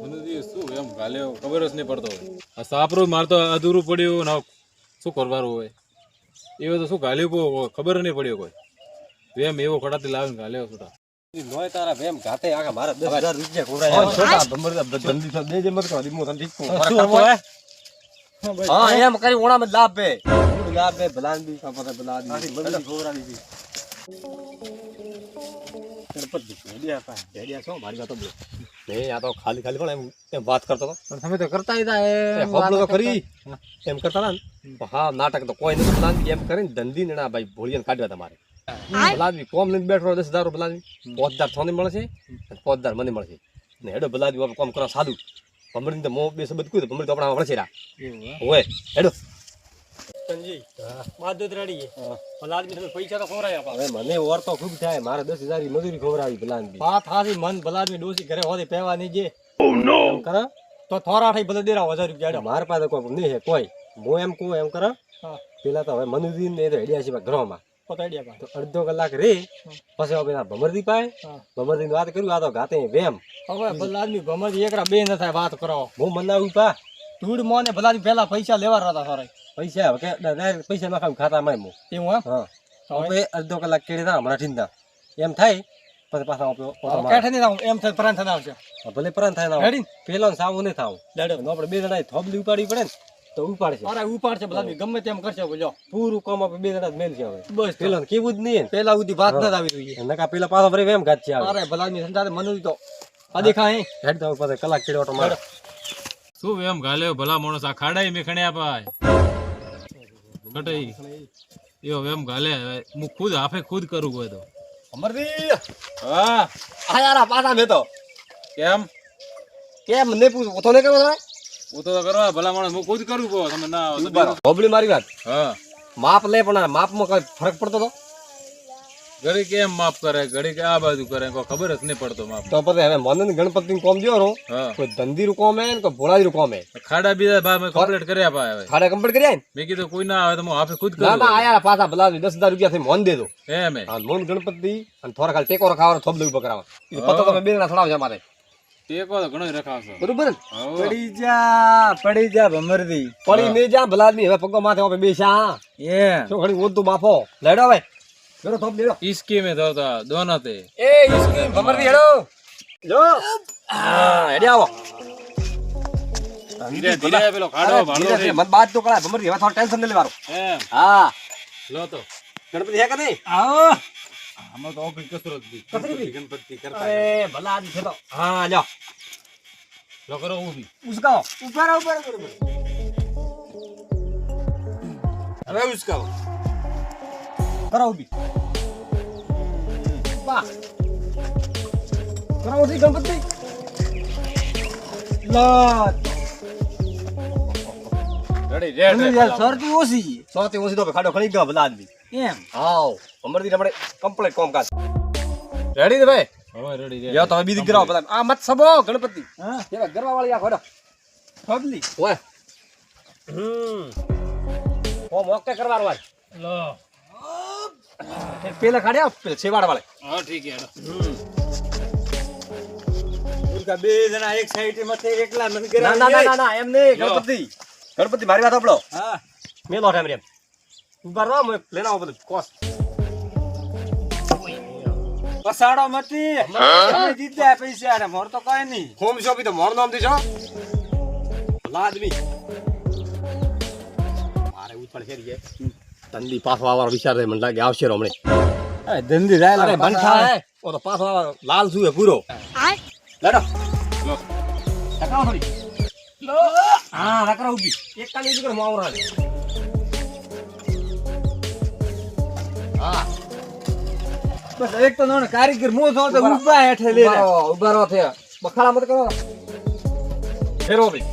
મને શું એમ ગાલે ખબર જ નહીં પડતો હોય. આ સાપરું મારતો અધૂરું પડ્યું ના શું કરવાનું હોય? એવું તો શું ગાલ્યું ખબર નહીં પડ્યો કોઈ. એમ એવો ખડાથી લાવીને ગાલ્યો છૂટા. નોય તારા વેમ ઘાતે આખા મારા દસ હજાર રૂપિયા કોરાયા તો દેજે મત કહો હું તને શીખવું હા એમ કરી ઓણામાં જ લાભ બે. લાભ બે ભલાન બી મજૂરી ખવડાવી ખાલી ખાલી પણ એમ વાત કરતો હતો તમે તો કરતા તો ખરી એમ કરતા ને હા નાટક તો કોઈ નથી એમ કરીને ધંધી ને ભાઈ ભોળિયાને કાઢવા તમારે ભલાદમી કોમ લઈને બેઠો દસ હજાર ભલાદમી પાંચ હજાર થોને મળે છે પાંચ મને મળે ને હેડો. ભલાદમી કોમ કરો સાદું ભમરી તો મો બે શબ્દ કું ભમરી તો આપણા મળશે સંજી બાદત રેડી ભલા આદમી તમે પૈસા તો ખવરાય હવે મને ઓર તો ખૂબ થાય. મારે દસ હજારની મજૂરી ખવડાવી ભલાદમી વાત હાથી મન ભલા આદમી ડોસી ઘરે હોતી પહેવા નહીં જે એમ કરો. તો થોરા થઈ ભલે દેરા હજાર રૂપિયા મારા પાસે કોઈ નહીં હે કોઈ. હું એમ કહું એમ કરો. હા. પેલા તો હવે મનુજી ને તો હેડ્યા છે પા તો અડધો કલાક રે. પછી હવે ભમરદી પાય હા. ભમરદી વાત કર્યું આ તો ગાતે વેમ. હવે ભલા આદમી ભમરદી એકરા બે ન થાય વાત કરો. હું મનાવું પા. તું મને ભલા પેલા પૈસા લેવા હતા સારા પૈસા હવે ડાયરેક્ટ પૈસા નાખાવ ખાતામાં એમ એવું હા. હવે? અડધો કલાક કેળી ના હમણાં ઠીંદા એમ થાય પછી પાછા એમ થાય પ્રાંત થાય આવશે ભલે પ્રાણ થાય ના પેલો ને સાવ નહીં થાવ આપણે બે જણા થોબલી ઉપાડવી પડે ને તો ઉપાડશે. અરે ઉપાડશે બધા ગમે તેમ કરશે બોલો. પૂરું કામ આપણે બે જણા જ મેલ છે હવે. બસ પેલો ને કેવું જ નહીં પેલા સુધી વાત ન આવી જોઈએ. નકા પેલા પાછો ફરી એમ ઘાત છે આવે. અરે ભલા ની સંતાને મનુ તો. આ દેખા હે હેડ તો પછી કલાક કેડો ઓટો મારે. શું એમ ગાલ્યો? ભલા માણસ આ ખાડાઈ મેં ખણ્યા પાય કટાઈ એવો એમ ગાલે હવે. હું ખુદ હાફે ખુદ કરું કોઈ તો. અમરજી! હા. આ યાર પાછા મેં તો કેમ? કેમ? ને પૂછ ઓથો ને કરો તમે હું તો કરવા ભલા માણસ હું ખુદ કરું કહો તમે ના હોબળી મારી વાત. હા. માપ લે પણ માપમાં કઈ ફરક પડતો તો? ઘડી કેમ માફ કરે ઘડી કે આ બાજુ કરે કોઈ ખબર જ નહીં પડતો માફ. તો પછી હવે મનન ગણપતિ કોમ દ્યો રો. હા. કોઈ ધંધીરું કોમ હે ને કોઈ ભોળાજીરું કોમ હે? ખાડા બીજા ભાઈ મેં કમ્પ્લીટ કર્યા ભાઈ હવે. ખાડા કમ્પ્લીટ કર્યા આય ને મેં કીધું કોઈ ના આવે તો હું આપે ખુદ ના કરું. ના આયા પાછા ભલા દસ હજાર રૂપિયા થઈ મોન દેજો. દો મે હા મોન ગણપતિ અને થોડા ખાલી ટેકો રખાવાનો થોબ લેવું એ પતો તમે બે ના થોડા મારે ટેકો તો ઘણો રખાવશો. બરોબર પડી જા પડી જા ભમરદી પડી મે જા ભલાદની હવે પગો માથે ઓપે બેસા. એ શું ઘણી ઓતું બાફો. લેડો હવે લેડો થોપ લેડો ઈસકી મેં થતા દોના તે. એ ઈસકી ભમરદી હેડો. જો. હા હેડી આવો. ધીરે ધીરે પેલો કાઢો ભાડો રે મન બાત તો તો ભમર દી હવે થોડું ટેન્શન ન એમ. હા. લો તો. ગણપતિ હે કે નહીં? આવો. આમાં તો ઓફિસ કસરત દી કસરી બી? ગણપતિ કરતા અરે ભલા આદમી છે તો. હા લ્યો. લો કરો ઊભી. ઉસકાઓ ઉપર ઉપર. હવે ઉસકાવો. કરો બી. વાહ. કરો ઉસી ગણપતિ લાત રેડી રેડ રેડ સરતી ઓછી. સોથી ઓછી તો ખાડો ખણી ગયો ભલા આદમી એમ હાવ. અમરદી રમણે કમ્પ્લીટ કોમ કાજ રેડી ને ભાઈ? હવે રેડી રેડ લ્યો તમે બીજી કરાવો ભલા આ મત સબો ગણપતિ હા? કેવા ગરવા વાળી આ ખોડો ફબલી ઓય. હમ. કોમ ઓકે કરવાનો લો. પેલા ખાડે આવ પેલા છેવાડ વાળે. હા ઠીક હેડો ઉરકા બે જણા એક સાઈડ માથે એકલા મન કરે ના ના ના ના એમ નહીં ગણપતિ. ગણપતિ મારી વાત આપડો હા. મેલો ટાઈમ રેમ ઊભા રહો મે લેના આવો બધું. કોસ. પસાડો મતી. તમે જીત્યા પૈસા અરે મોર તો કઈ નહીં. હોમ શોપી તો મોર નામ દીજો છો મારે ઉથળ ફેરી તંદી પાછો આવવાનો વિચાર મને લાગે આવશે હમણે. ધંધી અરે બંઠા હે. ઓ તો પાછો આવવાનો લાલ સુએ હે પૂરો લેડો. લો. ટકાવો થોડી. હા રકરા ઊભી એક કાલી ઊભી કરો માવરા હા. બસ એક તો નોને કારીગર મો છો તો ઊભા હેઠે લે ઊભા રહો, થયા બખાડા મત કરો. ફેરો ભી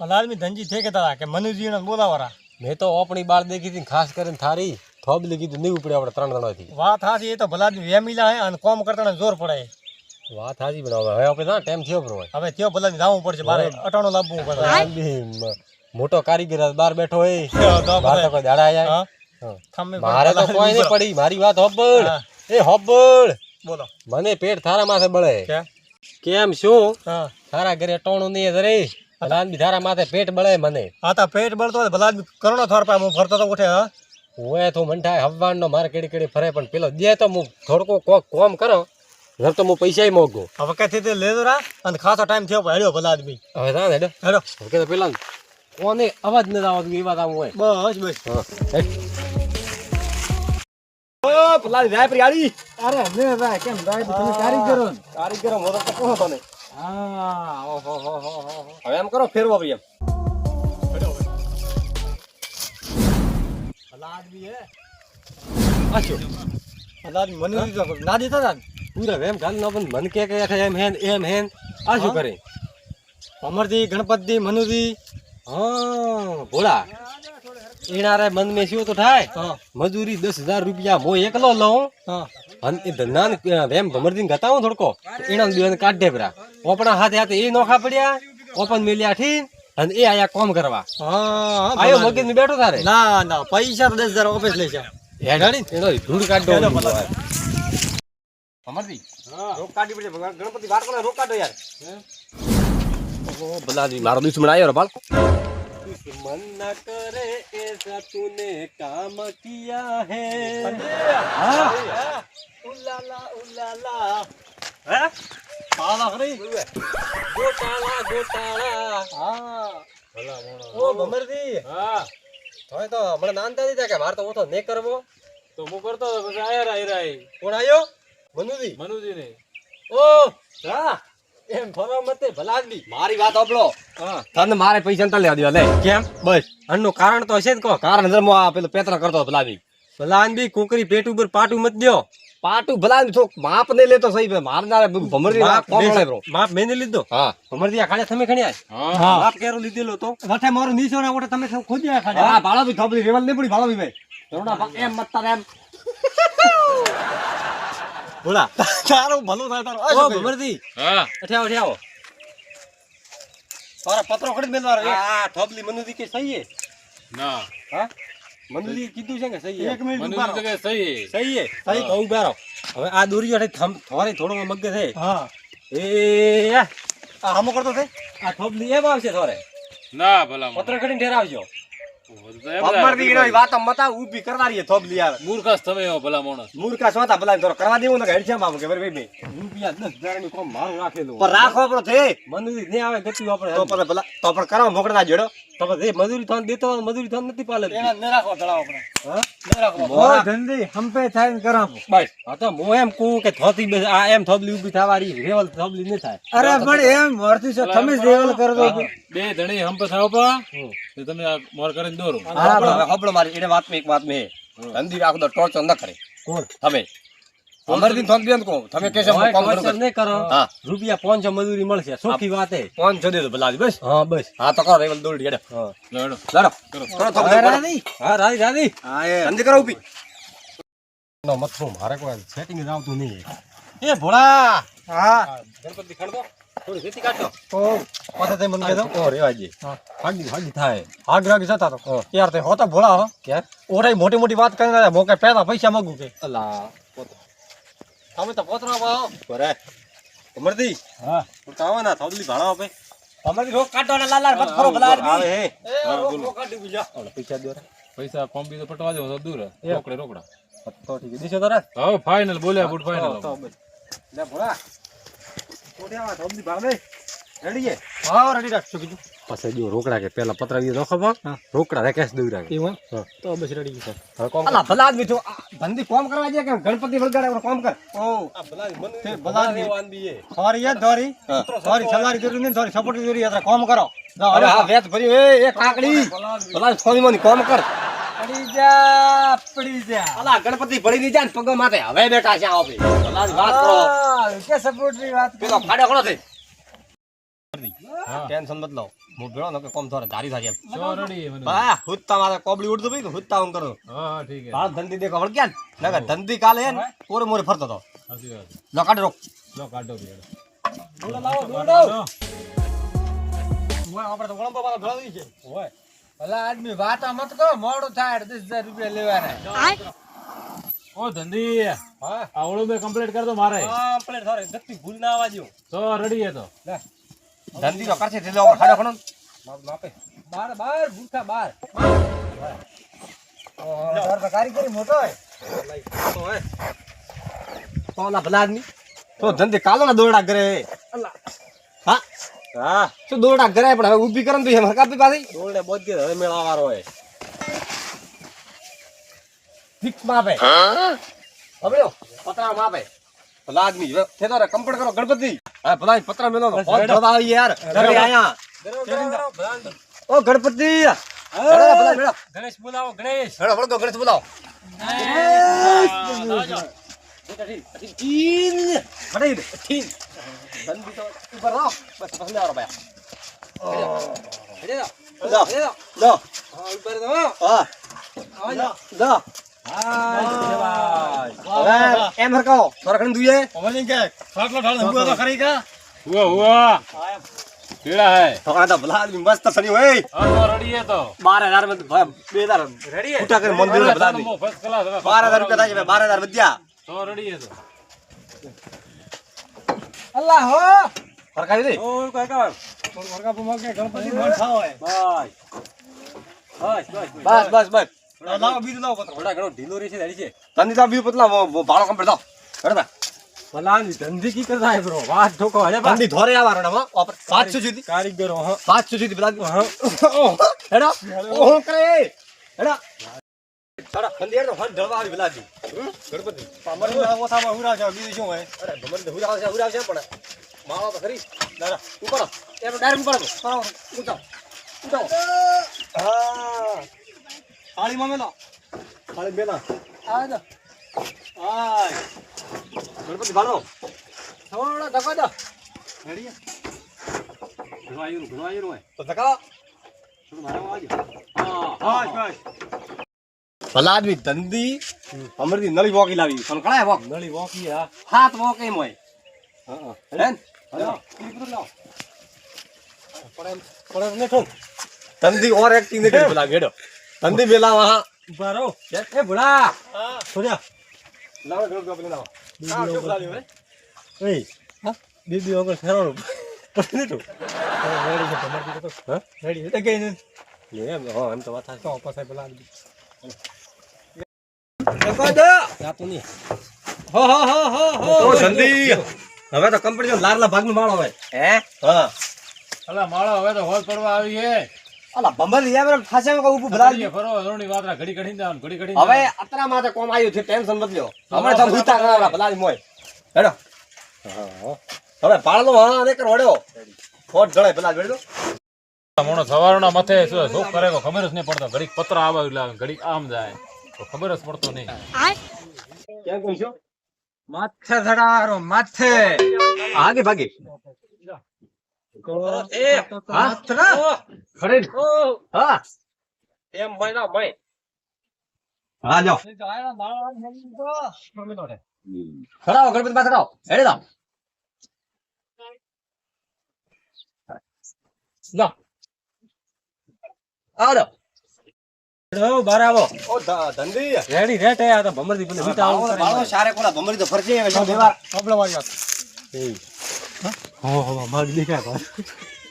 ભલા આદમી ધંજી થે કેતા કે મનુજીને બોલાવરા મેં તો આપણી બાળ દેખી હતી ખાસ કરીને થારી થોબ લીધી હતી. નહીં ઉપડે આપણે ત્રણ જણા થી. વાત હાથી એ તો ભલા વેમીલા હે અને કોમ કરતા જોર પડે વાત હાજી બનાવે હવે આપણે ના ટાઈમ થયો બરો હવે થયો ભલા જવું પડશે બારે અટાણો લાવવું પડે. મોટો કારીગર બાર બહાર બેઠો હોય બહાર તો કોઈ દાડા આયા. મારે તો કોઈ નહીં પડી. મારી વાત હોબળ. એ હોબળ. બોલો. મને પેટ થારા માથે બળે. કે કેમ શું તારા ઘરે ટોણું નહીં ધરે ભલાન બી માથે પેટ બળે મને. હા તા પેટ બળતો હોય ભલા કરોડો થોર પા હું ફરતો તો ઉઠે હા? હું તો મંઠાય હવાનનો મારે કેડી કેડી ફરે પણ પેલો દે તો હું થોડકો કોક કોમ કરો ઘર તો હું પૈસા મોગો હવે કઈ તે લેજો રા અને ખાસો ટાઈમ થયો હેડ્યો ભલા આદમી. હવે ના હેડો. હેડો. કે તો પેલા કોને અવાજ ન આવતો એ વાત આવું હોય. બસ બસ. ઓ પેલા જાય પ્રિયાળી અરે મે ભાઈ કેમ ભાઈ તમે કારીગરો કારીગરો મોટો તો કોણ તને હા હો હો હો હવે એમ કરો ફેરવો ભાઈ એમ. ભલા આદમી હે. આછો. ભલા આદમી મને દીધો ના દીધા તા ને પૂરા એમ ગાલ ના પણ મન કે કે એમ હેન એમ હેન. આ શું કરે? અમરજી ગણપતિ મનુજી? હા ભોળા. એનારે મન મેં શું તો થાય? મજૂરી દસ હજાર રૂપિયા મો એકલો લઉં. એ ધંધા એમ ભમરથી ગતાવું થોડકો. એના દિવસ કાઢે પરા ઓપણા હાથે હાથે એ નોખા પડ્યા ઓપન મેલ્યા ઠી અને એ આયા કોમ કરવા. હા આયો મગજ બેઠો તારે? ના ના પૈસા તો દસ હજાર ઓફિસ લેશે હેડાડી એનો ધૂળ કાઢો. અમરજી રોક કાઢી પડે ગણપતિ વાર કોને રોક કાઢો યાર. ઓહો ભલાજી મારો દુશ્મન આવ્યો રે દુશ્મન न કરે ऐसा तूने કામ किया ઉલાલા હે પાલા ખરી ગોટાળા ગોટાળા હા ભલા મોણો. ઓ ભમરજી હા હવે તો હમણાં નાનતા દીધા કે મારે તો ઓછો નહીં કરવો તો હું કરતો હતો પછી આયા રા હીરા એ. કોણ આવ્યો મનુજી મનુજી ને ઓ હા એમ ફરવા મતે ભલા આદમી મારી વાત સાંભળો. તને મારે પૈસા નતા લેવા દેવા લે. કેમ? બસ. આનું કારણ તો હશે જ કો કારણ ધર્મ આ પેલો પેતરા કરતો હતો ભલા આદમી ભલા આદમી કુકરી પેટ ઉપર પાટું મત દ્યો. પાટું ભલા થોડુંક માપ નહીં લેતો સહી મારે ના ભમરજી મળે બ્રો માપ મેને લીધો? હા. ભમરજી આ ખાડે તમે ખણ્યા? હા. માપ કેરો લીધેલો તો? વઠે મારો નીચો ના ઓટે તમે સૌ ખોદ્યા ખાલી હા ભાળો ભી થોબલી રેવલ નહીં પડી ભાળો ભી ભાઈ એમ મત તારે એમ. બોલા. તારું ભલું થાય તારું. આ ઓ? ભમરજી. હા. અઠ્યાવો અઠ્યાવો. તારા પત્રો ખડી મેલવા એક- આ થોબલી મનુજી કે સહી હે ના. હા? મનુજી કીધું છે કે સહી હે એક મિનિટ મનુજી. કે સહી સહી હે સહી કહું બેરો હવે આ દોરીઓ હેઠે થમ થોડી થોડો મગ્ગે છે. હા. એ આ. આ હમો કરતો છે? થોબલી એમ આવશે થોરે ના ભલા પત્રો કડીને ઠેરાવજો. વાત મતા ઊભી કરવાની મૂર્ખાસ તમે ભલા માણસ. ભલા કરવા દેવું ને હેડ છે મામ કે ભાઈ ભાઈ. રૂપિયા દસની કોમ મારું રાખેલું પણ રાખો આપણો છે મજૂરી ને આવે ગતિ આપણે તો પણ ભલા તો પણ કરો મોકળા ના જોડો. તો પણ મજૂરી થાન દેતો મજૂરી થાન નથી પાલે એના ન રાખો તળાવ આપણે. હા? ન રાખો. મોરા. ધંધી હંપે થાય ને કરાવો બસ. હા તો એમ કહું કે થોતી આ એમ થોબલી ઊભી થવાની રેવલ થોબલી નહીં થાય. અરે પણ એમ છે તમે કરો બે ધણી હંપે થાવ પા તો તમે મોર કરીને દોરો. હવે હબળો મારી એને વાત એક વાત મેં. ધંધી રાખો તો ટોર્ચર ન કરે. કોણ? તમે. અમરદીન થોન બેન કો. તમે કેસે હું કામ કરું? નહીં કરો. હા. રૂપિયા 500 મજૂરી મળશે. સોખી વાત હે. 500 દે ભલા બસ. હા બસ. હા તો કરો રેવલ દોડી હેડે. હા. લડો. લડો. કરો. તો હા રાજી. રાજી હા એ. ધંધી કરો ઊભી. નો મથું મારે કોઈ સેટિંગ જ આવતું નહીં. એ ભોળા. હા. ગણપતિ ખડદો થોડી રેતી કાઢો તો પાછા તે મને કહેતો ઓ રેવાજી હા. હાગી હાગી થાય આગ રાગ જતા તો યાર તે હોતા ભોળા હો ક્યાં ઓરાઈ મોટી મોટી વાત કરીને. મોકે પહેલા પૈસા માંગુ કે અલા તમે તો પોતરા પાઓ બરે અમરદી હા તું કાવા ના થોડલી ભાળો આપે અમરદી રોક કાઢો ને લાલાર મત ફરો ભલા આવે હે હા, કાઢી બીજા પૈસા દો પૈસા તો પટવા દેવો તો દૂર રોકડે રોકડા તો ઠીક દિશો તો રે હા ફાઇનલ બોલ્યા બુટ ફાઇનલ લે ભોળા પછી જો રોકડા કે પેલા પતરા વી નો ખબર હા. રોકડા રે કેસ દઉં રાખે એવું. તો બસ રેડી છે. હવે કોમ અલા ભલા આદમી તો ધંધી કોમ કરવા દે કે ગણપતિ વળગાડે કોમ કર? ઓ. આ ભલા મન ભલા આદમી. આદમી એ. સોરી યાર સોરી સોરી સલારી જરૂરી નહીં સોરી સપોર્ટ જરૂરી યાર કોમ કરો. જાઓ, હા. વેત ભરી એ એ કાકડી. ભલા સોની મોની કોમ કર. પડી જા પડી જા. અલા ગણપતિ ભળી ની જાય ને પગ માથે. હવે બેઠા છે આવો ભઈ વાત કરો. કે સપોર્ટની વાત પેલો ફાડો કોનો થઈ ટેન્શન મત લો. હું ભેળો ન કે કોમ થોરે ધારી થાય એમ. ચો રેડી મને બા હુત્તા મારે કોબળી ઉડતો ભાઈ હુત્તા હું કરું. હા ઠીક ધંધી દેખો વળગ્યા ને? નકર ધંધી કાલે હે ને પોરે મોરે ફરતો તો લો કાઢ. રોક લો કાઢો બી હેડો. ઓય, આપણે તો વળંબા વાળા ભરાવી છે. ઓય ભલા આદમી વાતા મત કહો મોડું થાય દસ હજાર રૂપિયા લેવાના. ઓ ધંધી હા આવડું બે કમ્પ્લીટ કર દો મારે. કમ્પ્લીટ પ્લેટ સારે ગતિ ભૂલ ના આવવા દો તો રેડી હે તો ધંધી તો કરશે ઢીલો ખાડો ખણો માપે બાર બાર ભૂખા બાર. કારીગરી મોટો તો ઓલા ભલા આદમી. તો ધંધી કાલો ના દોડા કરે. હા હા. શું દોરડા કરે પણ હવે ઊભી કરે ને તો એમ હકાપી પાછી. ડોલને બોધ કે હવે મેળાવારો હોય. ફિક્સ માપે. હવે પતરા માપે. હવે થેતો રે કમ્પ્લીટ કરો ગણપતિ. હા ભલા પતરા મેલો હોત રેડો. આવી યાર. ઘરે આયા. ઓ ગણપતિ. ગણેશ બોલાવો ગણેશ. હેડો વળગો ગણેશ બોલાવો. મટાઈ દે ઠીન ધંધી તો ઉપર રહો બસ પસંદ આવરો ભાઈ લો લો હા લો હવે એમ હરકાવો થોડા ઘણી દુએ હુઆ હુઆ કેળા હે થોડા તો ભલા આદમી મસ્ત સની હોય હા તો રેડી હે તો બાર હજારમાં ભાઈ બે હજાર ફૂટા કરી મન દિલ ભલા આદમી ફર્સ્ટ ક્લાસ હવે બાર હજાર રૂપિયા થાય છે. બાર હજાર વધ્યા તો રેડી હે તો. અલ્લાહ હો! હરકાવી દે. ઓ કાકા મોરકા પો મગે ગણપતિ મન ખાવ હે બસ. બસ બસ બસ. બસ લાવો બીજું લાવો થોડા ઘણો ઢીલો રહી છે ધારી છે. તંદી તા બીજું પતલા બાળો કમ પડતા ભાઈ ભલાની ધંધી કી કરતા હે બ્રો વાત ઠોકો હે બા તંદી ધોરે આવવાનો ને ઓપર પાંચસો સુધી. કારીગરો હા. પાંચસો સુધી ભલા હેડો. ઓ કરે હેડો. સાડા તંદી હેડો હન ઢળવા આવી દી. ગણપતિ. અમારી ઓછામાં હુરા છે બીજું શું હોય? અરે ભમર તો હુરાવ છે હુરાવ છે પણ તો ખરી. દાદા ઉપર. એમ ડાયરેક્ટ ઉપર. આવો, ઊંચાઓ. ઊંચાઓ. હા. થાળીમાં મેલો ખાલી બેલા આ જા આય ગણપતિ ભાડો. થોડા ધક્કો દો. રેડી ઘણો આવ્યું ઘણો આવ્યું હોય. તો ધકાવો થોડું મારા આવજો. હા બસ ભલા આદમી ધંધી અમરથી નળી વોકી લાવી. પણ કણાય વોક. નળી વોકી હા. હાથ વોક એમ હોય. ધંધી ઓર એક્ટિંગ નથી ભલા ગેડો. ધંધી બેલા વાહ બારો એ ભુડા છોડ્યા લાવો ગણપતિ પેલા લાવો. હા, ચોક લાવી હવે. એ હા? દીદી વગર ફેરવાનું. પડે તો રેડી છે તમારી તો. હા? રેડી એટલે કે એમ હા એમ તો વાત તો પાછા નહીં હો હો હો હો હો. તો હવે તો કંપની લારલા ભાગનું માળો હોય હે? હા. અલા માળો હવે તો હોલ પડવા આવી હે અલા ભમર યાર ફાસે કો ઊભું ભલા ફરીએ ફરો ધોરણી વાતરા ઘડી ઘડી જાવ ઘડી ઘડી હવે અત્રા માથે કોમ આવ્યું છે ટેન્શન બદલ્યો હમણાં તો ભૂતા કરાવડા ભલા મોય. હેડો. હવે પાળલો હા અને કર વડ્યો ફોટ જળે ભલા વેડો મોણો સવારના માથે શું કરે ખબર જ નહીં પડતો. ઘડીક પત્ર આવે એટલે ઘડીક આમ જાય. તો ખબર જ પડતો નહીં. ક્યાં છો? માથે ધડારો માથે. આગે ભાગે. એ માથરા ખરે હા? એમ મહિના મય. હા જાઓ. ખડાવો ગણપતિ પાસે ખડાવો હેડે જાઓ. લો આવો જાઓ બરાબર ઓ ધંધી રેડી રેટ આ તો ભમરથી પેલે વીટા આવું બાળો સારે કોલા ભમરી તો ફરશે હવે જો બેવાર આપણે વાળી વાત હો? હો માગ દેખાય ભાઈ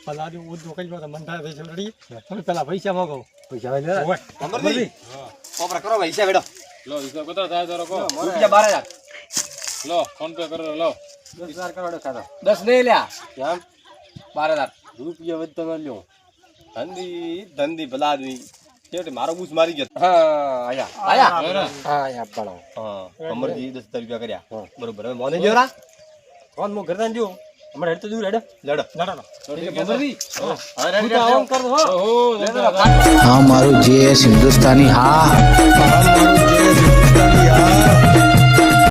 પલા જો ઉદ્યો કઈ વાત મન થાય છે રેડી તમે પેલા પૈસા માંગો. પૈસા લે ભમરી કોપરા કરો હિસાબ હેડો લો હિસાબ કેટલા થાય તારો રૂપિયા બાર હજાર. લો ફોન પે કરો લો. દસ હજાર ખાતા દસ નહીં લ્યા. કેમ? બાર રૂપિયા વધતો ન લ્યો. ધંધી ધંધી ભલા આદમી. છેવટે મારો બૂસ મારી ગયો. હા આયા. આયા? હા આયા પાડો હા અમરજી દસ હજાર રૂપિયા કર્યા. બરોબર હવે મોને જોરા? કોણ? મો ઘરદાન જો અમાર હેડ તો દૂર હેડ. લડ. લડો. હો. મારું જે હિન્દુસ્તાની હા.